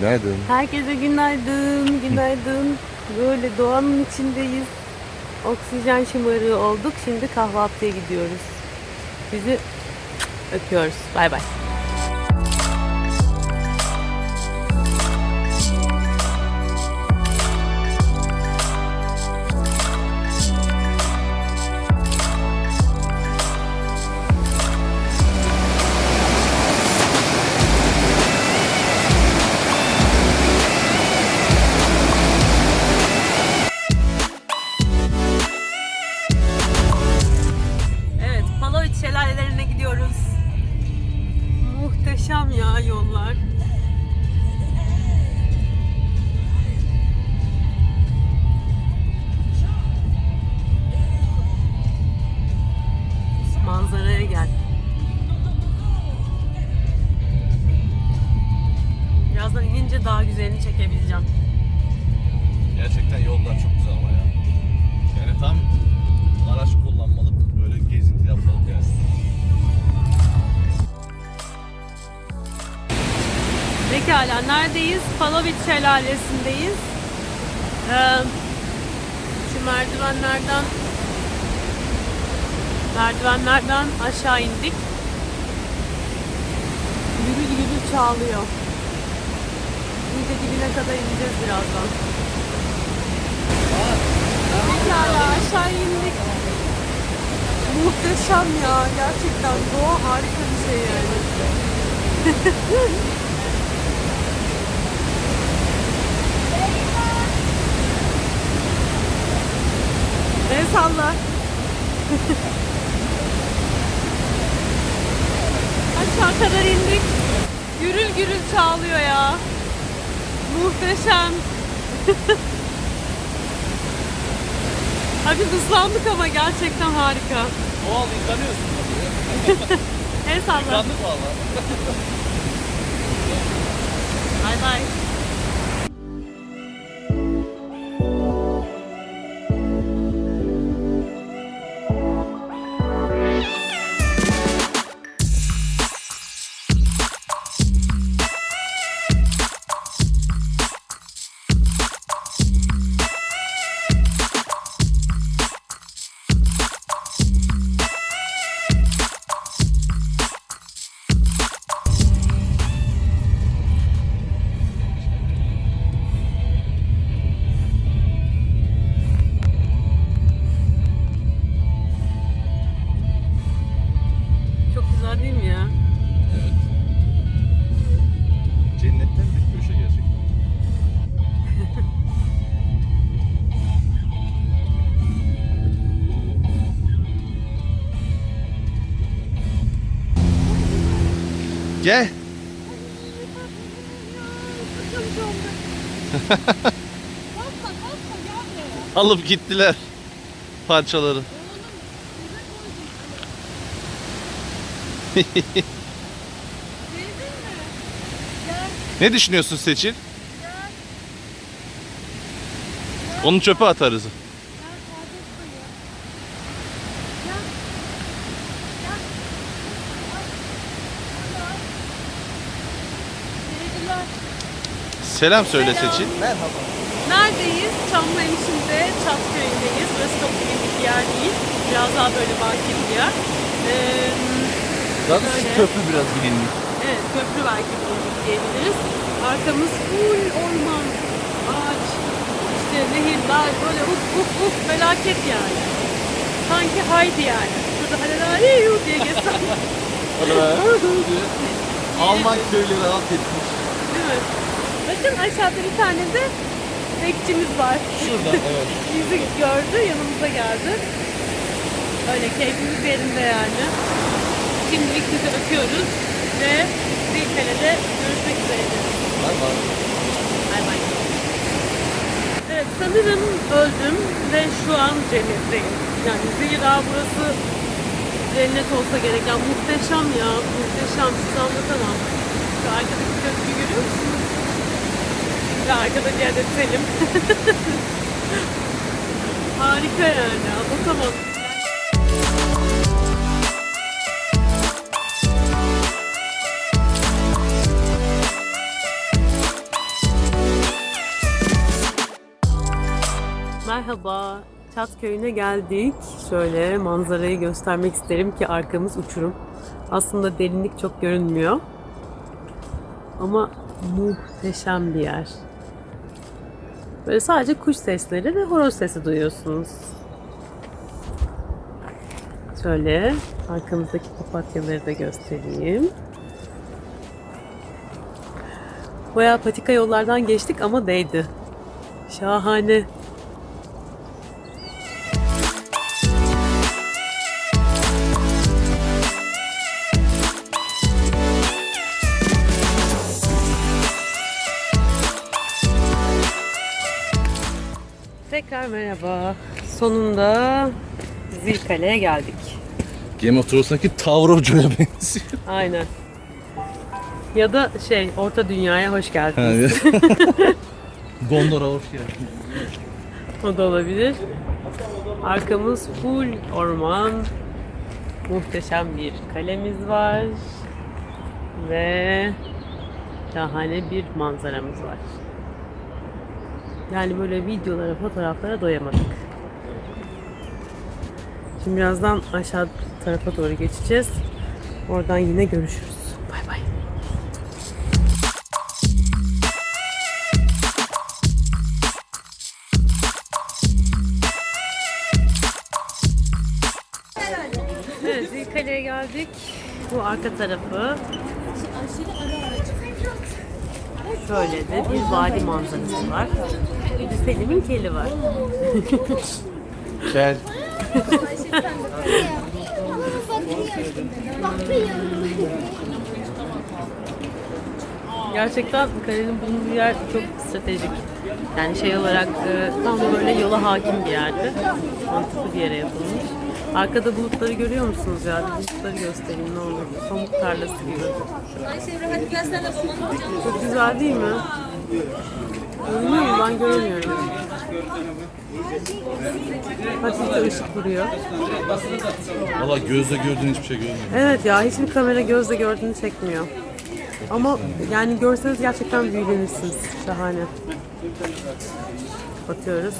Günaydın. Herkese günaydın, günaydın. Böyle doğanın içindeyiz. Oksijen şımarığı olduk. Şimdi kahvaltıya gidiyoruz. Sizi öpüyoruz. Bay bay. Muhteşem ya yollar. Manzaraya gel. Birazdan inince daha güzelini çekebileceğim. Gerçekten yollar çok güzel Pekala neredeyiz? Palavit Şelalesi'ndeyiz. Ee, şu merdivenlerden merdivenlerden aşağı indik. Yürü yürü çağlıyor. İyice dibine kadar ineceğiz birazdan. Pekala aşağı indik. Muhteşem ya. Gerçekten doğa harika bir şey yani. El salla. Aşağı kadar indik. Gürül gürül çağlıyor ya. Muhteşem. Hafif ıslandık ama gerçekten harika. O al yıkanıyorsun. El salla. Yıkandık valla. Bay bay. Gel. Alıp gittiler parçaları. Ne düşünüyorsun Seçil? Onu çöpe atarız. Selam söyle Selam. Seçil. Neredeyiz? Çamlıhemşin'de Çatköy'ündeyiz. Burası çok bilindik bir yer değil. Biraz daha böyle bakir bir yer. Ee, Zaten Öyle. köprü biraz bilindik. evet, köprü belki bilindik diyebiliriz. Arkamız full orman, ağaç, işte nehirler, böyle uf uf uf felaket yani. Sanki haydi yani. Şurada halelâ yuh diye geçsem. Alman köyleri alt etmiş. Değil mi? Bakın aşağıda bir tane de bekçimiz var. Şurada evet. Bizi gördü, yanımıza geldi. Öyle keyfimiz yerinde yani. Şimdilik sizi öpüyoruz ve Zilkale'de görüşmek üzere. Bay bay. Evet sanırım öldüm ve şu an cennetteyim. Yani zira burası cennet olsa gerek. Yani muhteşem ya, muhteşem. Size anlatamam. Şu arkadaki köprüyü görüyor musunuz? Ve arkada Cihadet Selim. Harika yani anlatamam. Merhaba, Çat köyüne geldik. Şöyle manzarayı göstermek isterim ki arkamız uçurum. Aslında derinlik çok görünmüyor. Ama muhteşem bir yer. Böyle sadece kuş sesleri ve horoz sesi duyuyorsunuz. Şöyle arkamızdaki papatyaları da göstereyim. Bayağı patika yollardan geçtik ama değdi. Şahane. Tekrar merhaba. Sonunda Zilkale'ye geldik. Game of Thrones'daki Tower of Joy'a benziyor. Aynen. Ya da şey, Orta Dünya'ya hoş geldiniz. Gondor'a hoş geldin. O da olabilir. Arkamız full orman. Muhteşem bir kalemiz var. Ve şahane bir manzaramız var. Yani böyle videolara, fotoğraflara doyamadık. Şimdi birazdan aşağı tarafa doğru geçeceğiz. Oradan yine görüşürüz. Bay bay. Evet, Zilkale'ye geldik. Bu arka tarafı. Şöyle de bir vadi manzarası var. Bir de Selim'in keli var. Gel. Gerçekten kalenin bulunduğu yer çok stratejik. Yani şey olarak e, tam böyle yola hakim bir yerde. Mantıklı bir yere yapılmış. Arkada bulutları görüyor musunuz ya? Bir bulutları göstereyim ne olur. Pamuk tarlası gibi. Çok güzel değil mi? Görünüyor? Ben göremiyorum. Hafif de ışık vuruyor. Valla gözle gördüğün hiçbir şey görmüyorum. Evet ya hiçbir kamera gözle gördüğünü çekmiyor. Ama yani görseniz gerçekten büyülenirsiniz. Şahane. Batıyoruz.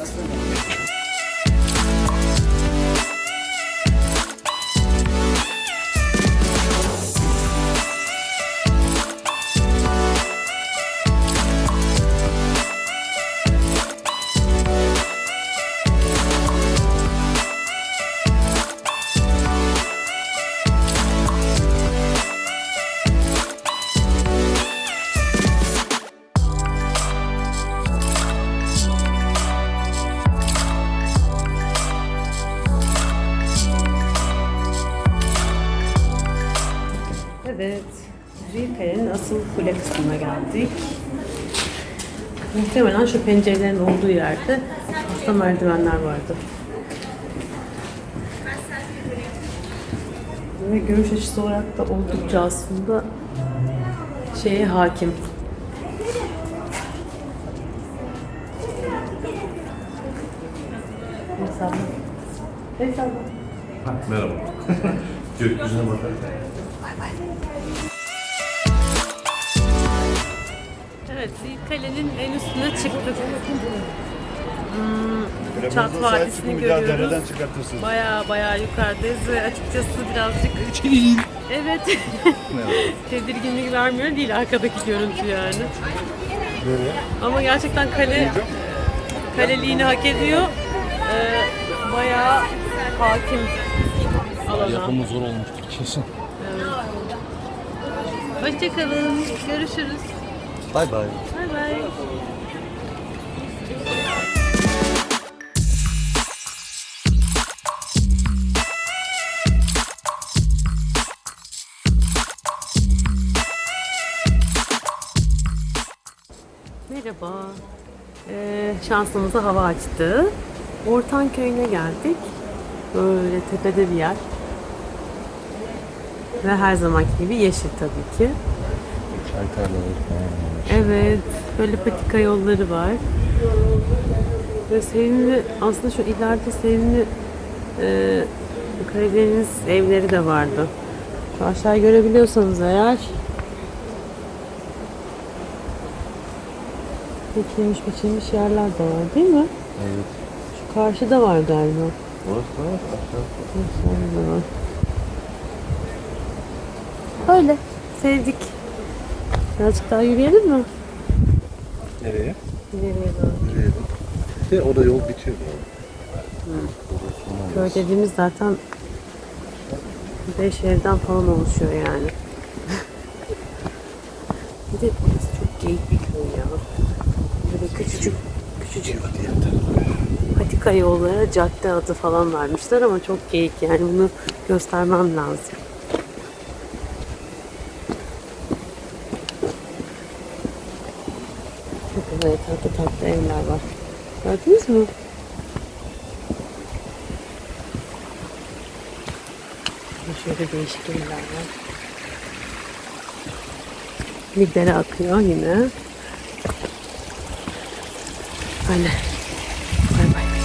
Evet. Zilkale'nin asıl kule kısmına geldik. Muhtemelen şu pencerelerin olduğu yerde tahta merdivenler vardı. Ve görüş açısı olarak da oldukça aslında şeye hakim. Hesabı. Merhaba. Gökyüzüne bakarken. Evet, Zilkale'nin en üstüne çıktık. Hmm, Çat Vadisi'ni görüyoruz. Baya baya yukarıdayız ve açıkçası birazcık evet tedirginlik vermiyor değil arkadaki görüntü yani. Böyle. Ama gerçekten kale kaleliğini hak ediyor. Ee, bayağı hakim alana. Yapımı zor olmuştur kesin. Hoşçakalın. Görüşürüz. Bay bay. Bay bay. Merhaba. Ee, şansımıza hava açtı. Ortan köyüne geldik. Böyle tepede bir yer. Ve her zamanki gibi yeşil tabii ki. Çay tarlaları falan. Evet, böyle patika yolları var. Ve sevimli, aslında şu ileride sevimli e, Karadeniz evleri de vardı. Şu aşağı görebiliyorsanız eğer ekilmiş biçilmiş yerler de var değil mi? Evet. Karşıda var galiba. Öyle. Sevdik. Birazcık daha yürüyelim mi? Nereye? İleriye doğru. Nereye? De orada yol bitiyor. Köy dediğimiz zaten 5 evden falan oluşuyor yani. bir de burası çok geyik bir köy ya. Böyle küçücük küçücük patika yollara cadde adı falan vermişler ama çok geyik yani bunu göstermem lazım. Böyle tatlı tatlı evler var. Gördünüz mü? Şöyle değişik yerler var. Bir akıyor yine. Öyle.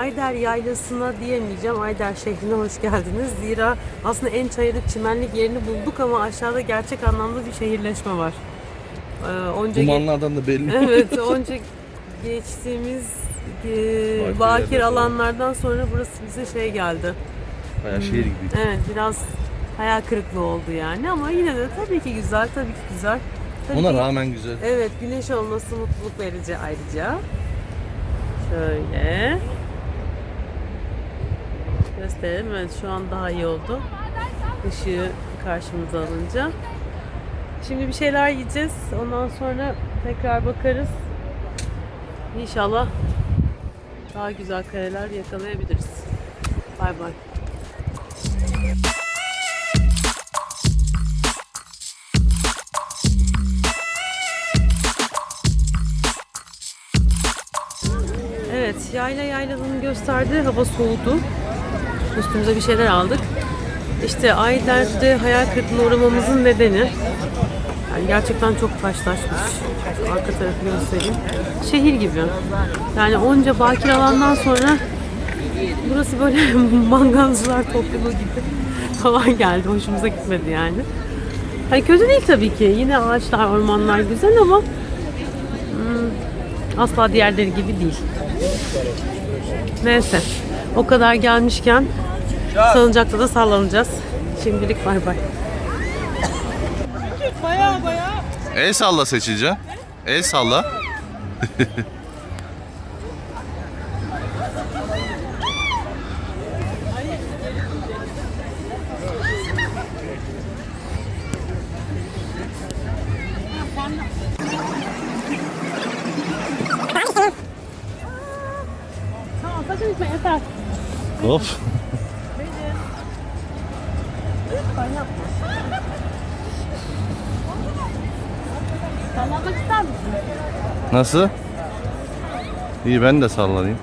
Ayder Yaylası'na diyemeyeceğim. Ayder şehrine hoş geldiniz. Zira aslında en çayırlık çimenlik yerini bulduk ama aşağıda gerçek anlamda bir şehirleşme var. Ee, onca Dumanlardan da belli. evet, onca geçtiğimiz e, Bakir alanlardan sonra burası bize şey geldi. Bayağı şehir gibi. Evet, biraz hayal kırıklığı oldu yani ama yine de tabii ki güzel, tabii ki güzel. Tabii Ona ki- rağmen güzel. Evet, güneş olması mutluluk verici ayrıca. Şöyle. Gösterelim. Evet, şu an daha iyi oldu. Işığı karşımıza alınca. Şimdi bir şeyler yiyeceğiz. Ondan sonra tekrar bakarız. İnşallah daha güzel kareler yakalayabiliriz. Bay bay. Evet, yayla yaylalığını gösterdi. Hava soğudu. Üstümüze bir şeyler aldık. İşte Ayder'de hayal kırıklığına uğramamızın nedeni yani gerçekten çok taşlaşmış. Şu arka tarafı göstereyim. Şehir gibi. Yani onca bakir alandan sonra burası böyle mangalcılar topluluğu gibi falan geldi. Hoşumuza gitmedi yani. Hani kötü değil tabii ki. Yine ağaçlar, ormanlar güzel ama hmm, asla diğerleri gibi değil. Neyse. O kadar gelmişken salıncakta da sallanacağız. Şimdilik bay bay. El salla seçilce. El salla. Gitme yeter. Hop. Lütfen yapma. Sallanmak ister misin? Nasıl? İyi ben de sallanayım.